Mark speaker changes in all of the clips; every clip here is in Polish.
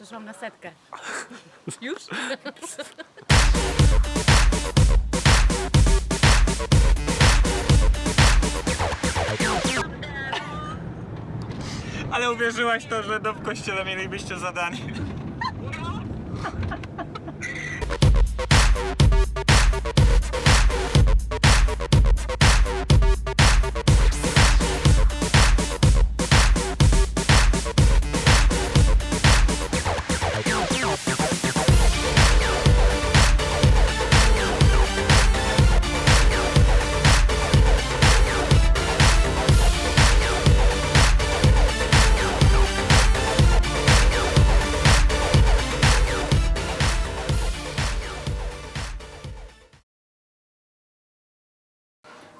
Speaker 1: Przyszłam na setkę. Już?
Speaker 2: Ale uwierzyłaś to, że do w kościele mielibyście zadanie.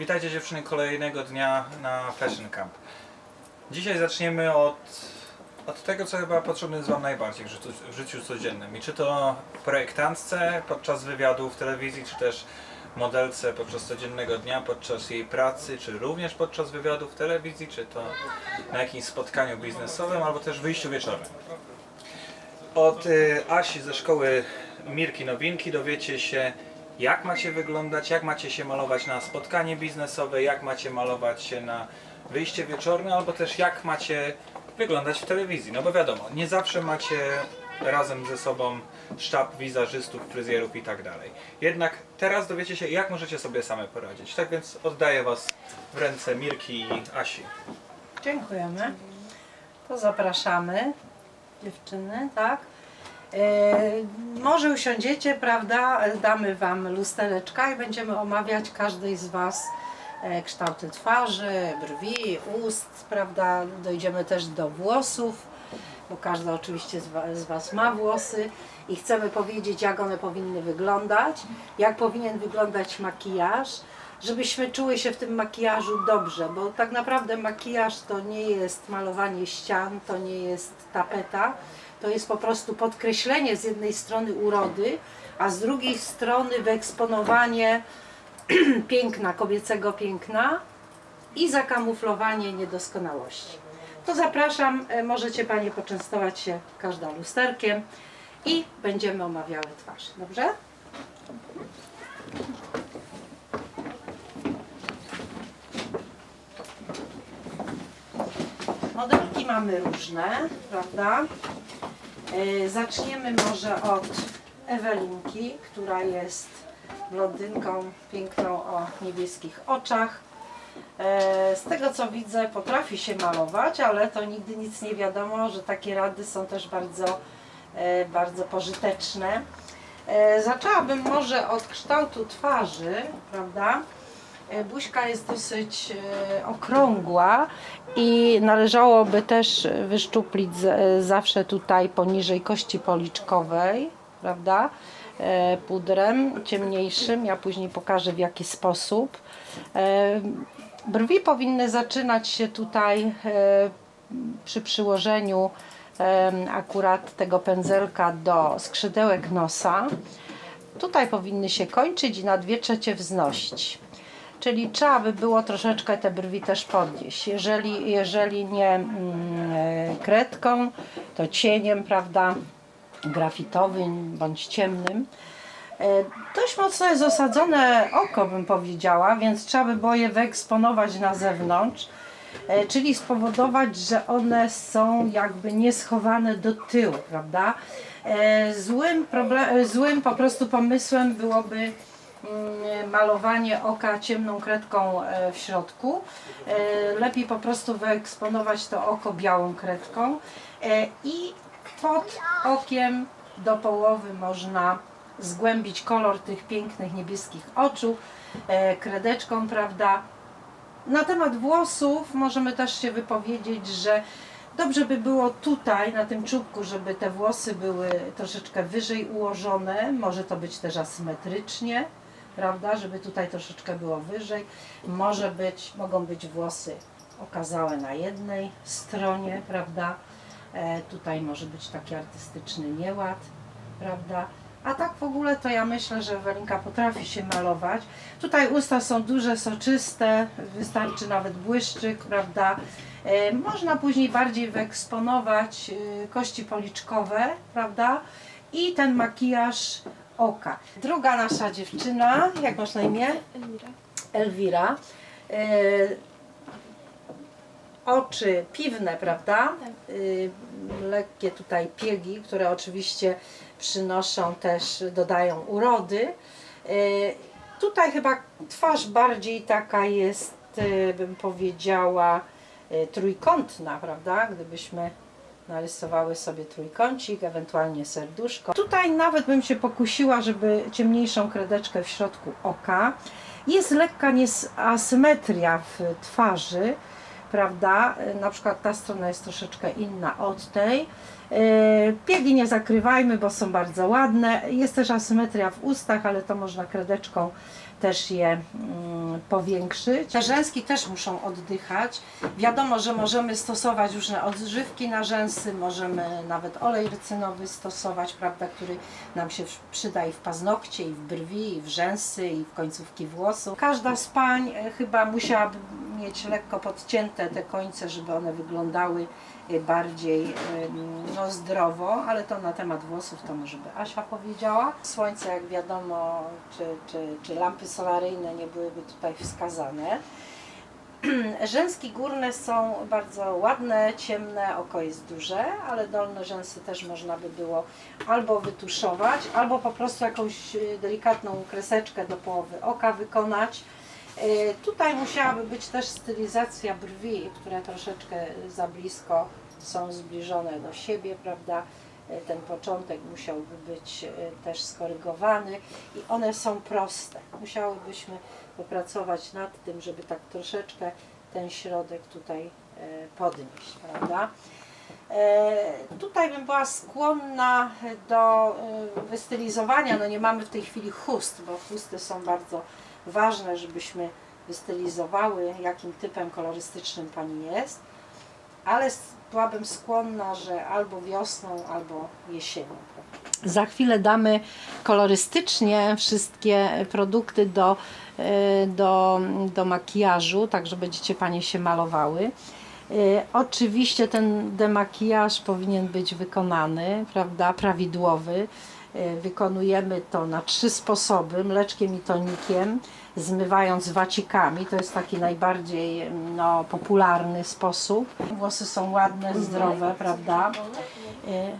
Speaker 2: Witajcie dziewczyny kolejnego dnia na Fashion Camp. Dzisiaj zaczniemy od, od tego, co chyba potrzebne jest Wam najbardziej w życiu, codziennym. I czy to projektantce podczas wywiadu w telewizji, czy też modelce podczas codziennego dnia, podczas jej pracy, czy również podczas wywiadu w telewizji, czy to na jakimś spotkaniu biznesowym, albo też wyjściu wieczorem. Od y, Asi ze szkoły Mirki Nowinki dowiecie się, jak macie wyglądać, jak macie się malować na spotkanie biznesowe, jak macie malować się na wyjście wieczorne, albo też jak macie wyglądać w telewizji. No bo wiadomo, nie zawsze macie razem ze sobą sztab wizerzystów, fryzjerów i tak dalej. Jednak teraz dowiecie się, jak możecie sobie same poradzić. Tak więc oddaję Was w ręce Mirki i Asi.
Speaker 3: Dziękujemy. To zapraszamy dziewczyny, tak? E, może usiądziecie, prawda? Damy Wam lustereczka i będziemy omawiać każdej z Was e, kształty twarzy, brwi, ust, prawda? Dojdziemy też do włosów, bo każda oczywiście z wa- z Was ma włosy i chcemy powiedzieć, jak one powinny wyglądać, jak powinien wyglądać makijaż, żebyśmy czuły się w tym makijażu dobrze, bo tak naprawdę makijaż to nie jest malowanie ścian, to nie jest tapeta, to jest po prostu podkreślenie z jednej strony urody, a z drugiej strony wyeksponowanie piękna, kobiecego piękna i zakamuflowanie niedoskonałości. To zapraszam, e, możecie Panie poczęstować się każda lusterkiem i będziemy omawiały twarz, dobrze? Modelki mamy różne, prawda? E, Zaczniemy może od Ewelinki, która jest blondynką piękną o niebieskich oczach. E, Z tego co widzę, potrafi się malować, ale to nigdy nic nie wiadomo, że takie rady są też bardzo, e, bardzo pożyteczne. Zaczęłabym może od kształtu twarzy, prawda? E, Buźka jest dosyć e, okrągła i należałoby też wyszczuplić z- zawsze tutaj poniżej kości policzkowej, prawda? E, Pudrem ciemniejszym. Ja później pokażę w jaki sposób. E, Brwi powinny zaczynać się tutaj e, przy przyłożeniu akurat tego pędzelka do skrzydełek nosa. Tutaj powinny się kończyć i na dwie trzecie wznosić. Czyli trzeba by było troszeczkę te brwi też podnieść. Jeżeli, jeżeli nie mm, e, kredką, to cieniem, prawda, grafitowym bądź ciemnym. E, Dość mocno jest osadzone oko, bym powiedziała, więc trzeba by było je wyeksponować na zewnątrz, e, czyli spowodować, że one są jakby nieschowane do tyłu, prawda? Złym, proble- złym po prostu pomysłem byłoby malowanie oka ciemną kredką e, w środku. E, Lepiej po prostu wyeksponować to oko białą kredką e, i pod okiem do połowy można zgłębić kolor tych pięknych niebieskich oczu kredeczką, prawda? Na temat włosów możemy też się wypowiedzieć, że dobrze by było tutaj, na tym czubku, żeby te włosy były troszeczkę wyżej ułożone. Może to być też asymetrycznie, prawda? Żeby tutaj troszeczkę było wyżej. Może być, mogą być włosy okazałe na jednej stronie, prawda? E, tutaj może być taki artystyczny nieład, prawda? A tak w ogóle to ja myślę, że Ewelinka potrafi się malować. Tutaj usta są duże, soczyste, wystarczy nawet błyszczyk, prawda? E, Można później bardziej wyeksponować e, kości policzkowe, prawda? I ten makijaż oka. Druga nasza dziewczyna, jak masz na imię?
Speaker 1: Elmira.
Speaker 3: Elwira. E, oczy piwne, prawda? Y, lekkie tutaj piegi, które oczywiście przynoszą też, dodają urody. Y, tutaj chyba twarz bardziej taka jest, bym powiedziała, trójkątna, prawda? Gdybyśmy narysowały sobie trójkącik, ewentualnie serduszko. Tutaj nawet bym się pokusiła, żeby ciemniejszą kredeczkę w środku oka. Jest lekka nieasymetria w twarzy, prawda? Na przykład ta strona jest troszeczkę inna od tej. Piegi nie zakrywajmy, bo są bardzo ładne. Jest też asymetria w ustach, ale to można kredeczką też je mm, powiększyć. Te rzęski też muszą oddychać. Wiadomo, że możemy stosować różne odżywki na rzęsy, możemy nawet olej rycynowy stosować, prawda, który nam się przyda i w paznokcie, i w brwi, i w rzęsy, i w końcówki włosów. Każda z pań e, chyba musiałaby mieć lekko podcięte te końce, żeby one wyglądały e, bardziej no, zdrowo, ale to na temat włosów to może by Asia powiedziała. Słońce, jak wiadomo, czy, czy, czy lampy solaryjne nie byłyby tutaj wskazane. Rzęski górne są bardzo ładne, ciemne, oko jest duże, ale dolne rzęsy też można by było albo wytuszować, albo po prostu jakąś e, delikatną kreseczkę do połowy oka wykonać. E, Tutaj musiałaby być też stylizacja brwi, które troszeczkę za blisko są zbliżone do siebie, prawda? E, Ten początek musiałby być e, też skorygowany i one są proste. Musiałybyśmy popracować nad tym, żeby tak troszeczkę ten środek tutaj podnieść, prawda? Tutaj bym była skłonna do wystylizowania. No nie mamy w tej chwili chust, bo chusty są bardzo ważne, żebyśmy wystylizowały, jakim typem kolorystycznym pani jest. Ale byłabym skłonna, że albo wiosną, albo jesienią. Za chwilę damy kolorystycznie wszystkie produkty do, e, do, do makijażu, tak że będziecie Panie się malowały. E, Oczywiście ten demakijaż powinien być wykonany, prawda, prawidłowy. E, Wykonujemy to na trzy sposoby, mleczkiem i tonikiem, zmywając wacikami, to jest taki najbardziej no, popularny sposób. Włosy są ładne, zdrowe, prawda. E,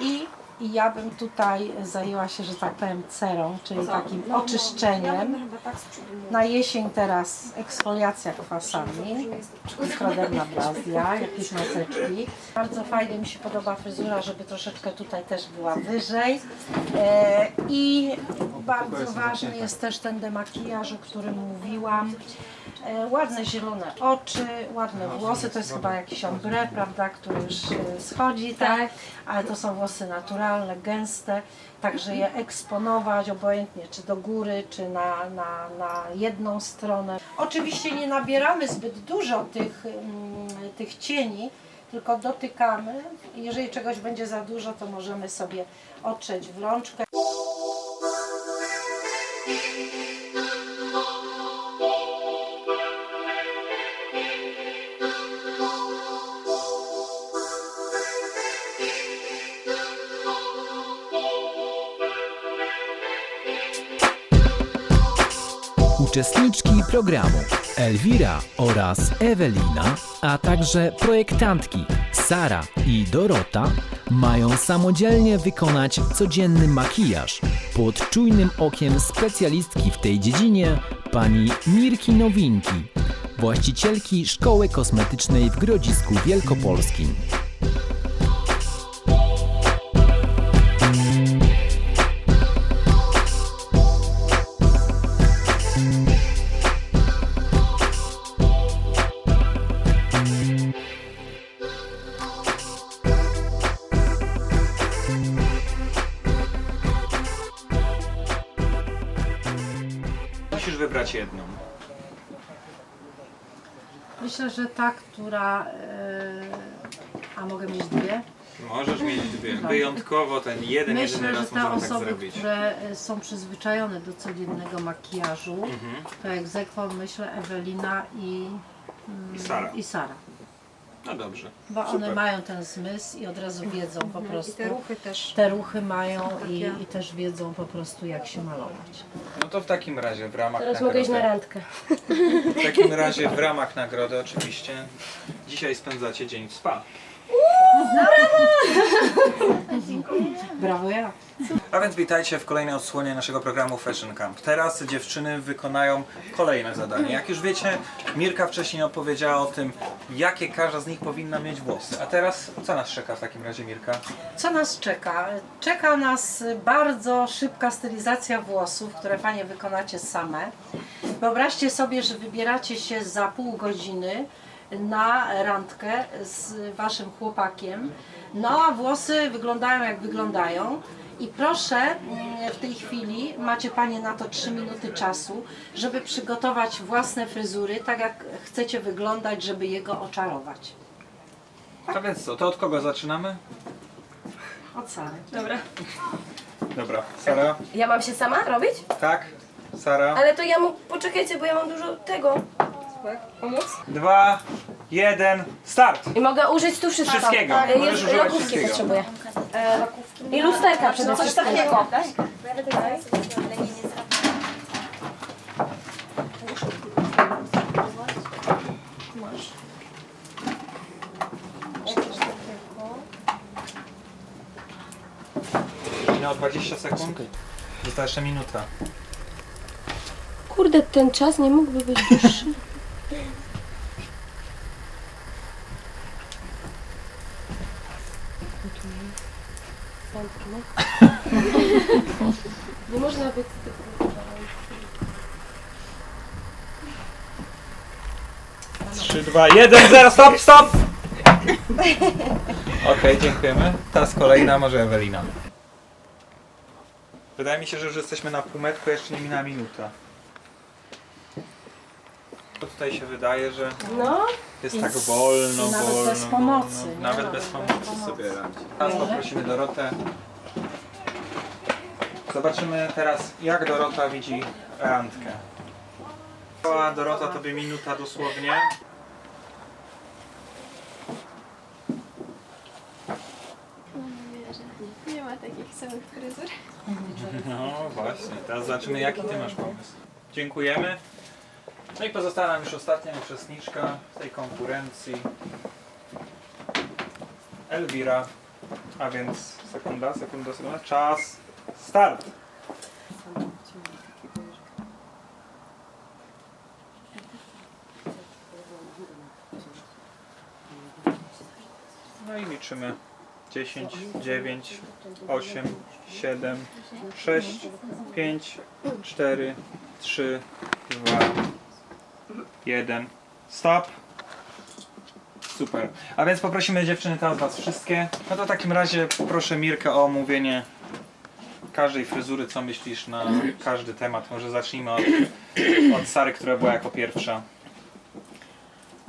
Speaker 3: I, I ja bym tutaj zajęła się, że tak powiem, cerą, czyli takim oczyszczeniem. Na jesień teraz eksfoliacja kwasami, mikroderma blazja, jakieś maseczki. Bardzo fajnie mi się podoba fryzura, żeby troszeczkę tutaj też była wyżej. E, I bardzo ważny jest też ten demakijaż, o którym mówiłam. E, Ładne zielone oczy, ładne włosy, to jest chyba jakiś ombre, prawda, który już e, schodzi, tak? Ale to są włosy naturalne, gęste, także je eksponować obojętnie czy do góry, czy na, na, na jedną stronę. Oczywiście nie nabieramy zbyt dużo tych, mm, tych cieni, tylko dotykamy. Jeżeli czegoś będzie za dużo, to możemy sobie otrzeć w rączkę.
Speaker 4: Uczestniczki programu Elwira oraz Ewelina, a także projektantki Sara i Dorota mają samodzielnie wykonać codzienny makijaż pod czujnym okiem specjalistki w tej dziedzinie pani Mirki Nowinki, właścicielki Szkoły Kosmetycznej w Grodzisku Wielkopolskim.
Speaker 2: Musisz wybrać jedną.
Speaker 3: Myślę, że ta, która. e, A mogę mieć dwie?
Speaker 2: Możesz mieć dwie. Wyjątkowo ten jeden, jedyny
Speaker 3: Myślę, że
Speaker 2: raz
Speaker 3: te
Speaker 2: możemy tak
Speaker 3: osoby,
Speaker 2: zrobić.
Speaker 3: które e, są przyzwyczajone do codziennego makijażu,
Speaker 2: Mhm.
Speaker 3: to jak Zekwo myślę Ewelina i, mm,
Speaker 2: I Sara.
Speaker 3: i Sara.
Speaker 2: No dobrze.
Speaker 3: Bo
Speaker 2: Super.
Speaker 3: one mają ten zmysł i od razu wiedzą po prostu.
Speaker 1: I te ruchy też.
Speaker 3: Te ruchy mają i, i też wiedzą po prostu jak się malować.
Speaker 2: No to w takim razie w ramach
Speaker 5: Teraz
Speaker 2: nagrody.
Speaker 5: mogę iść na randkę.
Speaker 2: W takim razie w ramach nagrody oczywiście dzisiaj spędzacie dzień w spa.
Speaker 3: Brawo ja.
Speaker 2: A więc witajcie w kolejnej odsłonie naszego programu Fashion Camp. Teraz dziewczyny wykonają kolejne zadanie. Jak już wiecie, Mirka wcześniej opowiedziała o tym, jakie każda z nich powinna mieć włosy. A teraz co nas czeka w takim razie Mirka?
Speaker 3: Co nas czeka? Czeka nas bardzo szybka stylizacja włosów, które Panie wykonacie same. Wyobraźcie sobie, że wybieracie się za pół godziny na randkę z Waszym chłopakiem. No a włosy wyglądają jak wyglądają. I proszę, mm, w tej chwili macie Panie na to 3 minuty czasu, żeby przygotować własne fryzury, tak jak chcecie wyglądać, żeby jego oczarować.
Speaker 2: A więc co, to od kogo zaczynamy?
Speaker 3: Od Sary.
Speaker 5: Dobra.
Speaker 2: Dobra, Sara?
Speaker 5: Ja mam się sama robić?
Speaker 2: Tak? Sara?
Speaker 5: Ale to ja mu... Poczekajcie, bo ja mam dużo tego. Pomóc?
Speaker 2: Dwa, jeden, start!
Speaker 5: I mogę użyć tu wszystkiego.
Speaker 2: Wszystkiego.
Speaker 5: Tak,
Speaker 2: Możesz
Speaker 5: jest-
Speaker 2: używać
Speaker 5: lokówki
Speaker 2: wszystkiego.
Speaker 5: potrzebuję. E, I lusterka przede wszystkim.
Speaker 2: Minęło 20 sekund. Została jeszcze minuta.
Speaker 5: Kurde, ten czas nie mógłby być dłuższy. Nie można być
Speaker 2: Dwa, jeden, zero, stop, stop! Okej, dziękujemy. Teraz kolejna, może Ewelina. Wydaje mi się, że już jesteśmy na półmetku, jeszcze nie minęła minuta. Bo tutaj się wydaje, że
Speaker 5: No,
Speaker 2: jest tak wolno,
Speaker 3: nawet
Speaker 2: wolno.
Speaker 3: bez pomocy, nie?
Speaker 2: Nawet bez pomocy
Speaker 3: pomocy.
Speaker 2: sobie radzi. Teraz poprosimy Dorotę. Zobaczymy teraz, jak Dorota widzi randkę. Cała Dorota tobie minuta dosłownie.
Speaker 6: Nie ma takich fryzur.
Speaker 2: No właśnie, teraz zobaczymy jaki ty masz pomysł. Dziękujemy. No i pozostała nam już ostatnia uczestniczka tej konkurencji. Elwira. A więc sekunda, sekunda, sekunda. Czas. Start. No i liczymy. 10, 9, 8, 7, 6, 5, 4, 3, 2, 1. Stop. Super. A więc poprosimy dziewczyny teraz was wszystkie. No to w takim razie proszę Mirkę o omówienie każdej fryzury, co myślisz na każdy temat. Może zacznijmy od, od Sary, która była jako pierwsza.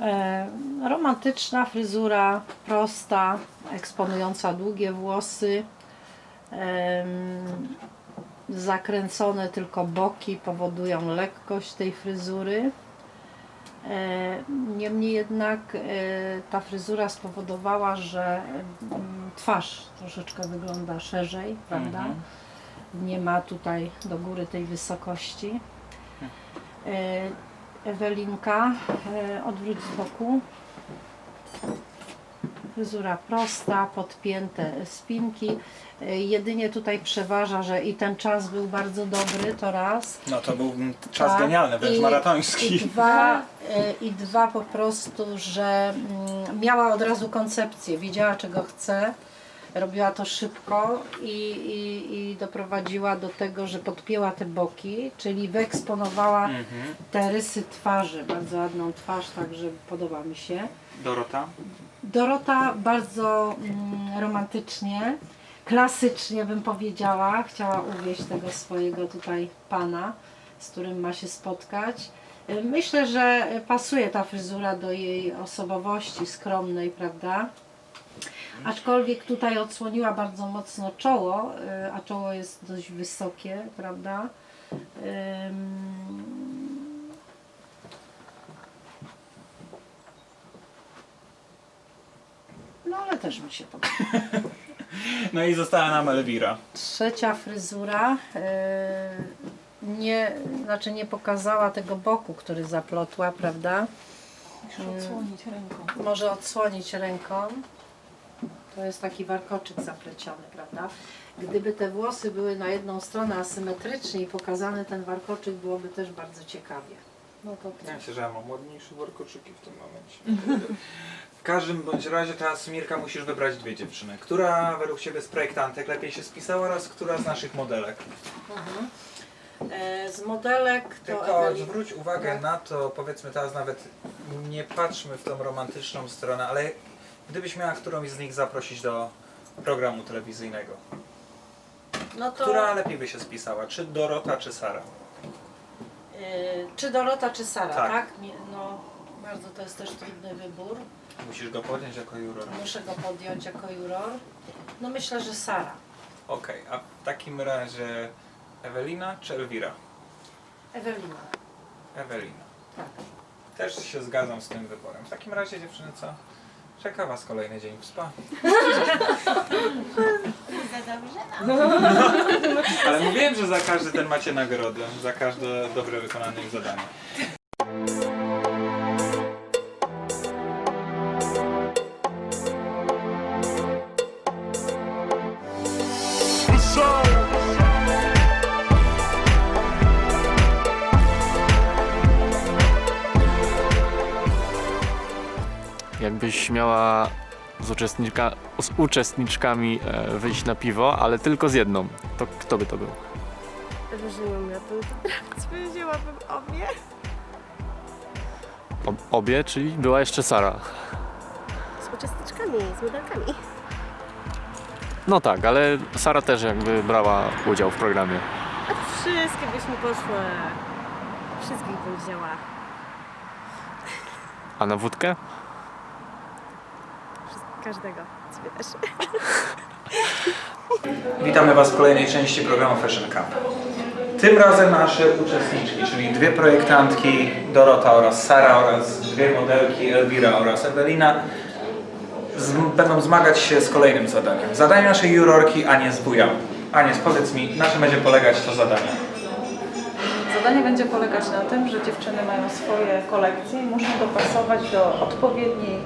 Speaker 3: E, romantyczna fryzura, prosta, eksponująca długie włosy. Zakręcone tylko boki powodują lekkość tej fryzury. E, Niemniej jednak e, ta fryzura spowodowała, że mm, twarz troszeczkę wygląda szerzej, prawda?
Speaker 2: Mhm.
Speaker 3: Nie ma tutaj do góry tej wysokości. Ewelinka, e, odwróć z boku. Fryzura prosta, podpięte spinki. E, Jedynie tutaj przeważa, że i ten czas był bardzo dobry, to raz.
Speaker 2: No to był czas
Speaker 3: Tak.
Speaker 2: genialny, wręcz
Speaker 3: I-
Speaker 2: maratoński.
Speaker 3: I dwa, e, I dwa po prostu, że mm, miała od razu koncepcję, wiedziała czego chce, robiła to szybko i, i, i doprowadziła do tego, że podpięła te boki, czyli wyeksponowała
Speaker 2: Mhm.
Speaker 3: te rysy twarzy, bardzo ładną twarz, także podoba mi się.
Speaker 2: Dorota?
Speaker 3: Dorota bardzo mm, romantycznie, klasycznie bym powiedziała, chciała uwieść tego swojego tutaj pana, z którym ma się spotkać. Y, Myślę, że pasuje ta fryzura do jej osobowości skromnej, prawda? Aczkolwiek tutaj odsłoniła bardzo mocno czoło, y, a czoło jest dość wysokie, prawda? No ale też mi się podoba.
Speaker 2: No i została nam Elwira.
Speaker 3: Trzecia fryzura y, nie, znaczy nie pokazała tego boku, który zaplotła, prawda?
Speaker 6: Odsłonić ręką.
Speaker 3: Może odsłonić ręką. To jest taki warkoczyk zapleciony, prawda? Gdyby te włosy były na jedną stronę asymetrycznie i pokazany ten warkoczyk, byłoby też bardzo ciekawie. No to
Speaker 2: Ja myślę, że ja mam ładniejsze warkoczyki w tym momencie. W każdym bądź razie teraz Mirka musisz wybrać dwie dziewczyny. Która według Ciebie z projektantek lepiej się spisała oraz która z naszych modelek?
Speaker 3: e, z modelek to
Speaker 2: Tylko zwróć uwagę
Speaker 3: Tak.
Speaker 2: na to, powiedzmy teraz nawet nie patrzmy w tą romantyczną stronę, ale gdybyś miała którąś z nich zaprosić do programu telewizyjnego,
Speaker 3: no to,
Speaker 2: która lepiej by się spisała? Czy Dorota, czy Sara?
Speaker 3: e, czy Dorota, czy Sara,
Speaker 2: Tak.
Speaker 3: tak? No, bardzo to jest też trudny wybór.
Speaker 2: Musisz go podjąć jako juror.
Speaker 3: Muszę go podjąć jako juror. No myślę, że Sara.
Speaker 2: Okej, a w takim razie Ewelina czy Elwira?
Speaker 3: Ewelina.
Speaker 2: Ewelina.
Speaker 3: Tak.
Speaker 2: Też się zgadzam z tym wyborem. W takim razie dziewczyny co? Czeka Was kolejny dzień w spa.
Speaker 6: Za dobrze?
Speaker 2: Ale mówiłem, że za każdy ten macie nagrodę, za każde dobre wykonane zadanie.
Speaker 7: Jakbyś miała z, uczestnika, z uczestniczkami e, wyjść na piwo, ale tylko z jedną, to kto by to był?
Speaker 5: Wyżyłam na to. Powiedziałabym o mnie.
Speaker 7: O, obie, czyli była jeszcze Sara.
Speaker 5: Z uczestniczkami, z modelkami.
Speaker 7: No tak, ale Sara też jakby brała udział w programie.
Speaker 5: A wszystkie byśmy poszły. Wszystkich bym wzięła.
Speaker 7: A na wódkę?
Speaker 5: Każdego. Ciebie też.
Speaker 2: Witamy Was w kolejnej części programu Fashion Camp. Tym razem nasze uczestniczki, czyli dwie projektantki, Dorota oraz Sara oraz dwie modelki, Elwira oraz Ewelina, z, będą zmagać się z kolejnym zadaniem. Zadaniem naszej jurorki Anies Buja. Anies, powiedz mi, na czym będzie polegać to zadanie?
Speaker 8: Zadanie będzie polegać na tym, że dziewczyny mają swoje kolekcje i muszą dopasować do odpowiedniej,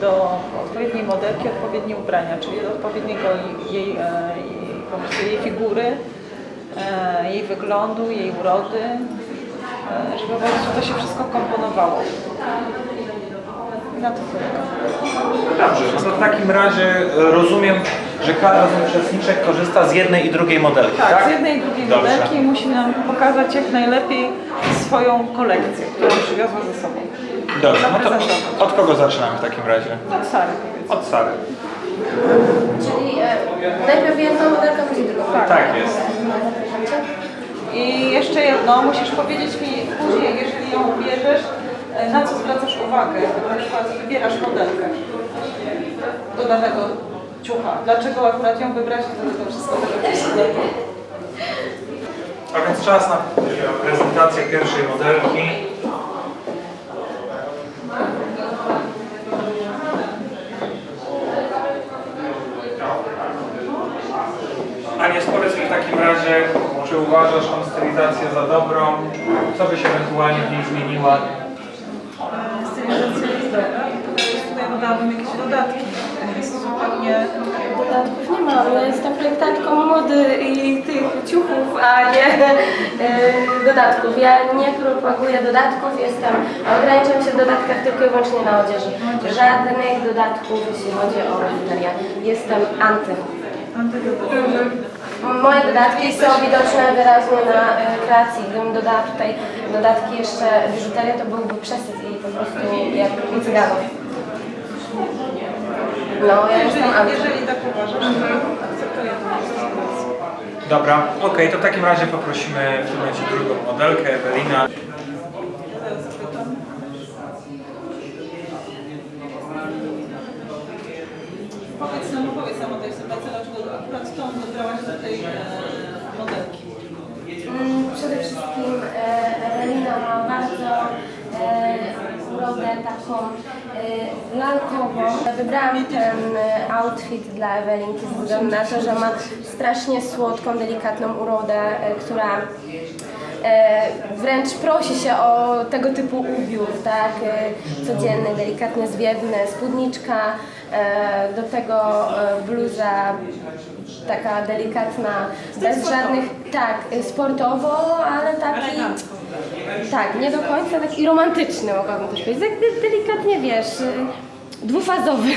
Speaker 8: do odpowiedniej modelki, odpowiednie ubrania, czyli do odpowiedniego jej, jej, e, jej, jej figury, e, jej wyglądu, jej urody, e, żeby po prostu to się wszystko komponowało. I Na to.
Speaker 2: Dobrze, to w takim razie rozumiem, że każda z uczestniczek korzysta z jednej i drugiej modelki, tak?
Speaker 8: Tak, z jednej i drugiej
Speaker 2: Dobrze.
Speaker 8: modelki i musi nam pokazać jak najlepiej swoją kolekcję, którą przywiozła ze sobą.
Speaker 2: Dobrze, no to od kogo zaczynamy w takim razie?
Speaker 8: Od Sary.
Speaker 2: Od Sary.
Speaker 5: Czyli e, najpierw jedna modelka, później druga.
Speaker 2: Tak jest.
Speaker 8: I jeszcze jedno, musisz powiedzieć mi później, jeżeli ją ubierzesz, e, na co zwracasz uwagę. Na przykład wybierasz modelkę do danego ciucha. Dlaczego akurat ją wybrać i do tego wszystko tego
Speaker 2: A więc czas na prezentację pierwszej modelki. Anies, powiedz mi w takim razie, czy uważasz tą stylizację za dobrą? Co byś ewentualnie w niej zmieniła?
Speaker 8: Stylizacja jest dobra, tylko tutaj dodałabym jakieś dodatki. Jest zupełnie...
Speaker 5: Dodatków nie mam. Ja jestem projektantką mody i tych ciuchów, a nie e, dodatków. Ja nie propaguję dodatków, jestem, ograniczam się w dodatkach tylko i wyłącznie na odzieży. Żadnych dodatków, jeśli chodzi o biżuterię. Jestem anty. Moje dodatki są widoczne wyraźnie na e, kreacji. Gdybym dodała tutaj dodatki jeszcze biżuterię, to byłby przesyt i po prostu jak u cyganów. No, ja jestem
Speaker 8: Jeżeli,
Speaker 5: anty.
Speaker 8: jeżeli tak uważasz, to akceptuję to.
Speaker 2: Dobra, okej, to w takim razie poprosimy w tym momencie drugą modelkę, Ewelina.
Speaker 8: Zaraz zapytam. Powiedz dobrałaś do tej e, modelki?
Speaker 5: Mm, Przede wszystkim e, Ewelina ma bardzo e, urodę taką e, lalkową. Wybrałam ten e, outfit dla Ewelinki ze względu na to, że ma strasznie słodką, delikatną urodę, e, która e, wręcz prosi się o tego typu ubiór, tak? E, codzienny, delikatnie zwiewny, spódniczka, e, do tego e, bluza taka delikatna, bez żadnych, tak, y, sportowo, ale taki, tak, nie do końca taki romantyczny mogłabym też powiedzieć, tak de- delikatnie, wiesz, y, dwufazowy.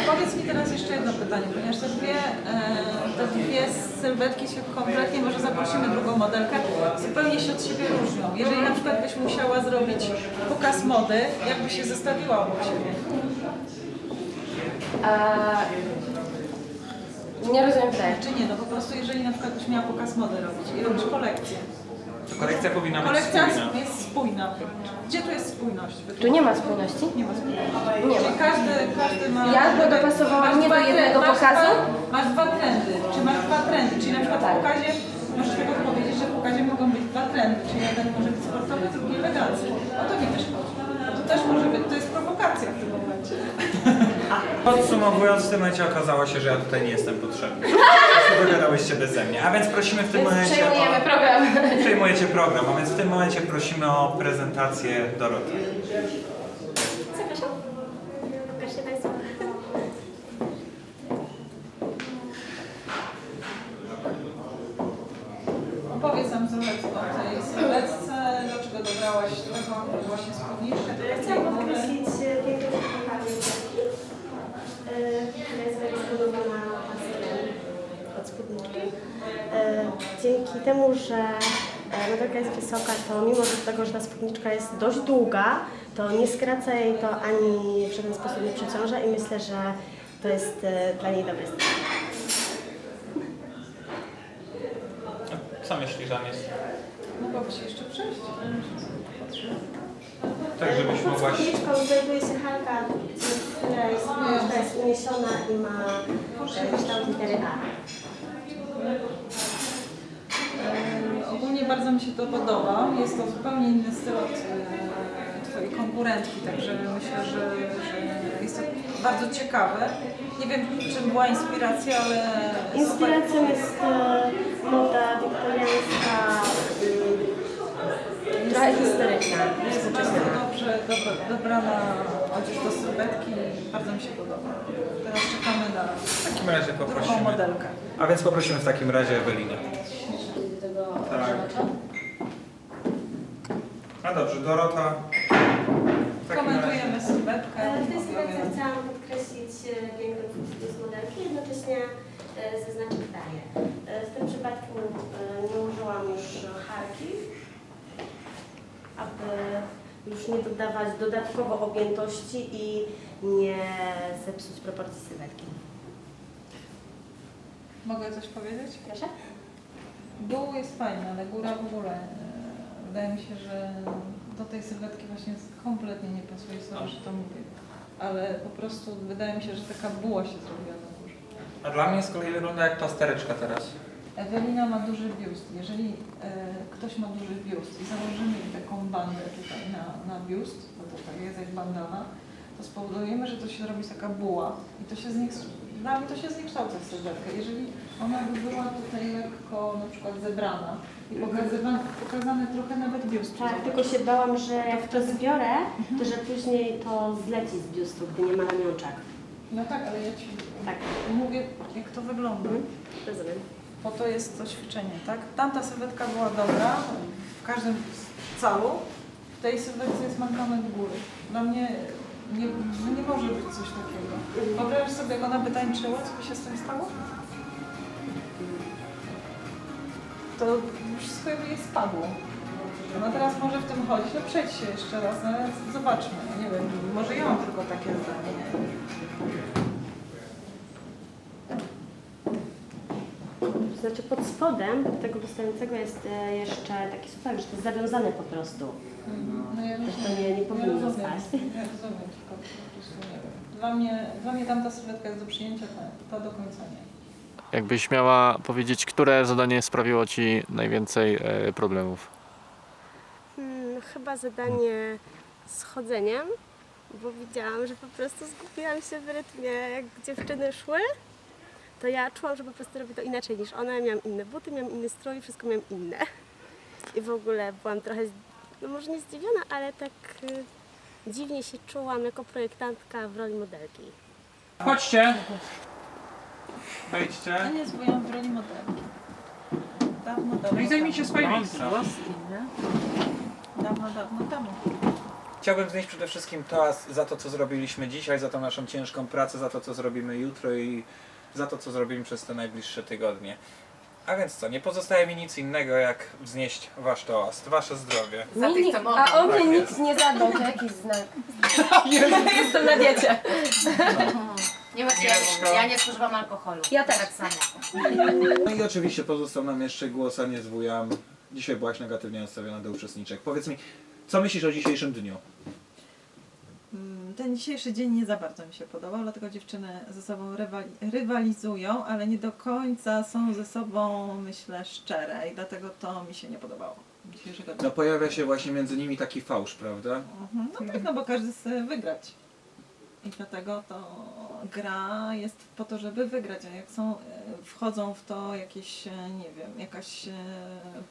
Speaker 8: A powiedz mi teraz jeszcze jedno pytanie, ponieważ te dwie, e, te dwie sylwetki się kompletnie, może zaprosimy drugą modelkę, zupełnie się od siebie różnią. Jeżeli na przykład byś musiała zrobić pokaz mody, jak by się zestawiła obok siebie?
Speaker 5: A, nie rozumiem pytania.
Speaker 8: Czy nie? No po prostu jeżeli na przykład byś miała pokaz mody robić i robisz kolekcję.
Speaker 2: To kolekcja powinna być
Speaker 8: Kolekcja
Speaker 2: spójna.
Speaker 8: jest spójna. Gdzie tu jest spójność?
Speaker 5: Tu nie ma spójności?
Speaker 8: Nie ma spójności.
Speaker 5: Nie ma.
Speaker 8: Czyli każdy, każdy ma...
Speaker 5: Ja go dopasowałam
Speaker 8: masz
Speaker 5: nie do
Speaker 8: dwa
Speaker 5: jednego
Speaker 8: masz
Speaker 5: pokazu.
Speaker 8: Dwa, masz dwa trendy. Czy masz dwa trendy? Czyli na przykład
Speaker 5: Tak.
Speaker 8: w pokazie, możesz tego powiedzieć, że w pokazie mogą być dwa trendy. Czyli jeden może być sportowy, drugi elegancki. O to mi też chodzi. To też może być, to jest prowokacja w tym momencie.
Speaker 2: Podsumowując, w tym momencie okazało się, że ja tutaj nie jestem potrzebny. Dogadałyście beze mnie. A więc prosimy w tym
Speaker 5: Więc
Speaker 2: momencie
Speaker 5: przejmujemy
Speaker 2: o...
Speaker 5: program.
Speaker 2: Przejmujecie program, a więc w tym momencie prosimy o prezentację Doroty.
Speaker 5: Zapraszam. Pokażcie Państwo.
Speaker 8: Opowiedz nam trochę o tej sylwetce, dlaczego dobrałaś taką właśnie spódniczkę, taką
Speaker 5: Chciałam
Speaker 8: piękną.
Speaker 5: podkreślić e, piękną kochanie dziewczynki, e, która jest bardzo spodobana pasem od spódniczki.
Speaker 9: E, Dzięki temu, że e, modelka jest wysoka, to mimo że tego, że ta spódniczka jest dość długa, to nie skraca jej to ani w żaden sposób nie przeciąża i myślę, że to jest e, dla niej dobry styl.
Speaker 2: Co myślisz, Anies?
Speaker 8: Mogłabyś jeszcze przejść?
Speaker 2: Tak, żebyś
Speaker 9: Pod
Speaker 2: mogła...
Speaker 9: spódniczką znajduje się halka, która jest, jest uniesiona i ma e, kształt litery A.
Speaker 8: E, Ogólnie bardzo mi się to podoba. Jest to zupełnie inny styl od e, Twojej konkurentki, także myślę, że, że jest to bardzo ciekawe. Nie wiem, czym była inspiracja, ale super.
Speaker 9: Inspiracją jest e, moda wiktoriańska, trochę historyczna.
Speaker 8: Jest dobrze dobra, dobrana odzież do sylwetki i bardzo mi się podoba. Teraz czekamy na
Speaker 2: W takim razie
Speaker 8: drugą
Speaker 2: poprosimy.
Speaker 8: modelkę.
Speaker 2: A więc poprosimy w takim razie Ewelinę. Tak. A dobrze, Dorota. W takim razie.
Speaker 8: Komentujemy sylwetkę.
Speaker 9: E, W tej sytuacji chciałam podkreślić e, piękną funkcję z modelki, jednocześnie e, zaznaczyć talię. E, W tym przypadku e, nie użyłam już harki, aby już nie dodawać dodatkowo objętości i nie zepsuć proporcji sylwetki.
Speaker 8: Mogę coś powiedzieć?
Speaker 9: Proszę?
Speaker 8: Dół jest fajny, ale góra w ogóle. e, Wydaje mi się, że do tej sylwetki właśnie kompletnie nie pasuje, sorry, że to mówię. Ale po prostu wydaje mi się, że taka buła się zrobiła na górze.
Speaker 2: A dla mnie z kolei wygląda jak plastereczka teraz.
Speaker 8: Ewelina ma duży biust. Jeżeli e, ktoś ma duży biust i założymy taką bandę tutaj na, na biust, bo to tak jest jak bandana, to spowodujemy, że to się robi taka buła i to się z nich, dla mnie to się zniekształca sylwetkę. Jeżeli ona by była tutaj lekko na przykład zebrana i pokazywa, pokazany trochę nawet biust.
Speaker 9: Tak, tylko się bałam, że jak to zbiorę, to że później to zleci z biustu, gdy nie ma ramionczak.
Speaker 8: No tak, ale ja Ci
Speaker 9: Tak,
Speaker 8: mówię, jak to wygląda.
Speaker 9: rozumiem.
Speaker 8: Po to jest to ćwiczenie, tak? Tamta sylwetka była dobra w każdym calu. W tej sylwetce jest mankament góry. Dla mnie nie, no nie może być coś takiego. Wyobrażasz sobie, jak ona by tańczyła, co by się z tym stało? To wszystko by jej spadło. No teraz może w tym chodzić, no przejdź się jeszcze raz, no zobaczmy, nie wiem, może ja mam tylko takie zdanie.
Speaker 9: Znaczy pod spodem tego wystającego jest e, jeszcze taki super, że to jest zawiązane po prostu.
Speaker 8: No ja
Speaker 9: Też
Speaker 8: rozumiem.
Speaker 9: to nie, nie
Speaker 8: Ja
Speaker 9: powinno
Speaker 8: rozumiem,
Speaker 9: zostać.
Speaker 8: ja rozumiem, tylko po prostu nie wiem. Dla mnie, dla mnie tamta sylwetka jest do przyjęcia, ta, ta do końca nie.
Speaker 7: Jakbyś miała powiedzieć, które zadanie sprawiło Ci najwięcej e, problemów?
Speaker 9: Hmm, chyba zadanie z chodzeniem, bo widziałam, że po prostu zgubiłam się w rytmie, jak dziewczyny szły. To ja czułam, że po prostu robię to inaczej niż one. Miałam inne buty, miałam inny strój, wszystko miałam inne. I w ogóle byłam trochę, no może nie zdziwiona, ale tak y, dziwnie się czułam jako projektantka w roli modelki.
Speaker 2: Chodźcie!
Speaker 8: Ja
Speaker 2: Wejdźcie.
Speaker 8: nie byłam w roli modelki. Dawno, dawno
Speaker 2: No i zajmijcie swoje miejsca.
Speaker 8: Dawno, dawno temu.
Speaker 2: Chciałbym wznieść przede wszystkim toast za to, co zrobiliśmy dzisiaj, za tą naszą ciężką pracę, za to, co zrobimy jutro i za to, co zrobimy przez te najbliższe tygodnie. A więc co, nie pozostaje mi nic innego, jak wznieść wasz toast, wasze zdrowie.
Speaker 1: Za tych, co mogą.
Speaker 5: A o
Speaker 2: Tak
Speaker 5: mnie
Speaker 2: jest.
Speaker 5: nikt nie zadał, to jakiś znak. Jestem na diecie.
Speaker 1: Nie martw się, ja, nie spożywam alkoholu.
Speaker 5: Ja też.
Speaker 1: Tak samo.
Speaker 2: No i oczywiście pozostał nam jeszcze głos, a nie zwujam. Dzisiaj byłaś negatywnie nastawiona do uczestniczek. Powiedz mi, co myślisz o dzisiejszym dniu?
Speaker 8: Ten dzisiejszy dzień nie za bardzo mi się podobał, dlatego dziewczyny ze sobą rywali- rywalizują, ale nie do końca są ze sobą, myślę, szczere i dlatego to mi się nie podobało. Dzisiejszego dnia.
Speaker 2: No pojawia się właśnie między nimi taki fałsz, prawda?
Speaker 8: Mhm, No tak, no bo każdy chce wygrać. I dlatego to gra jest po to, żeby wygrać, a jak są, e, wchodzą w to jakieś, e, nie wiem, jakaś e,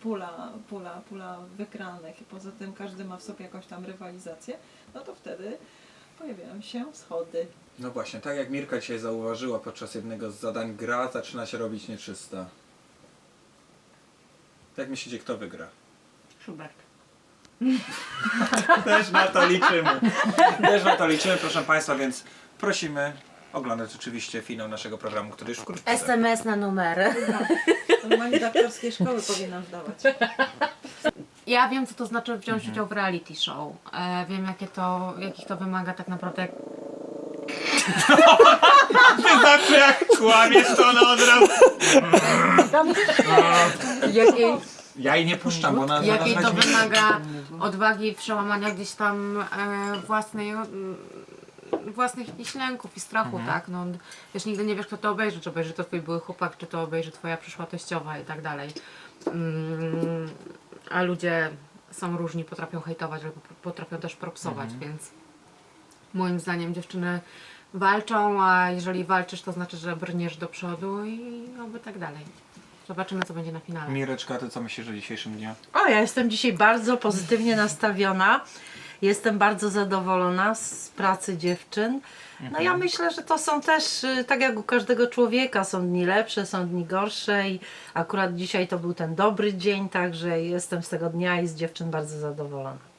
Speaker 8: pula, pula, pula wygranych i poza tym każdy ma w sobie jakąś tam rywalizację, no to wtedy pojawiają się schody.
Speaker 2: No właśnie, tak jak Mirka dzisiaj zauważyła podczas jednego z zadań, gra zaczyna się robić nieczysta. Jak myślicie, kto wygra?
Speaker 1: Schubert.
Speaker 2: Też na to liczymy. Też na to liczymy, proszę Państwa, więc prosimy oglądać oczywiście finał naszego programu, który już wkrótce.
Speaker 1: SMS na numery.
Speaker 8: Normalnie do aktorskiej szkoły powinnam zdawać.
Speaker 1: Ja wiem, co to znaczy wziąć udział w reality show. E, wiem, jakie to, jakich to wymaga tak naprawdę.
Speaker 2: Ty zawsze jak kłamiesz, to ona od razu...
Speaker 1: Jakiej,
Speaker 2: Ja jej nie puszczam, bo ona
Speaker 1: jakiej to
Speaker 2: weźmie...
Speaker 1: wymaga odwagi przełamania gdzieś tam e, własnej. mm, własnych jakichś lęków i strachu, tak? No, wiesz, nigdy nie wiesz, kto to obejrzy, czy obejrzy to twój były chłopak, czy to obejrzy twoja przyszła teściowa i tak dalej. Mm, a ludzie są różni, potrafią hejtować, ale potrafią też propsować, więc moim zdaniem dziewczyny walczą, a jeżeli walczysz, to znaczy, że brniesz do przodu i oby tak dalej. Zobaczymy, co będzie na finale.
Speaker 2: Mireczka, ty co myślisz o dzisiejszym dniu?
Speaker 10: O, ja jestem dzisiaj bardzo pozytywnie nastawiona. Jestem bardzo zadowolona z pracy dziewczyn. No ja myślę, że to są też, y, tak jak u każdego człowieka, są dni lepsze, są dni gorsze i akurat dzisiaj to był ten dobry dzień, także jestem z tego dnia i z dziewczyn bardzo zadowolona.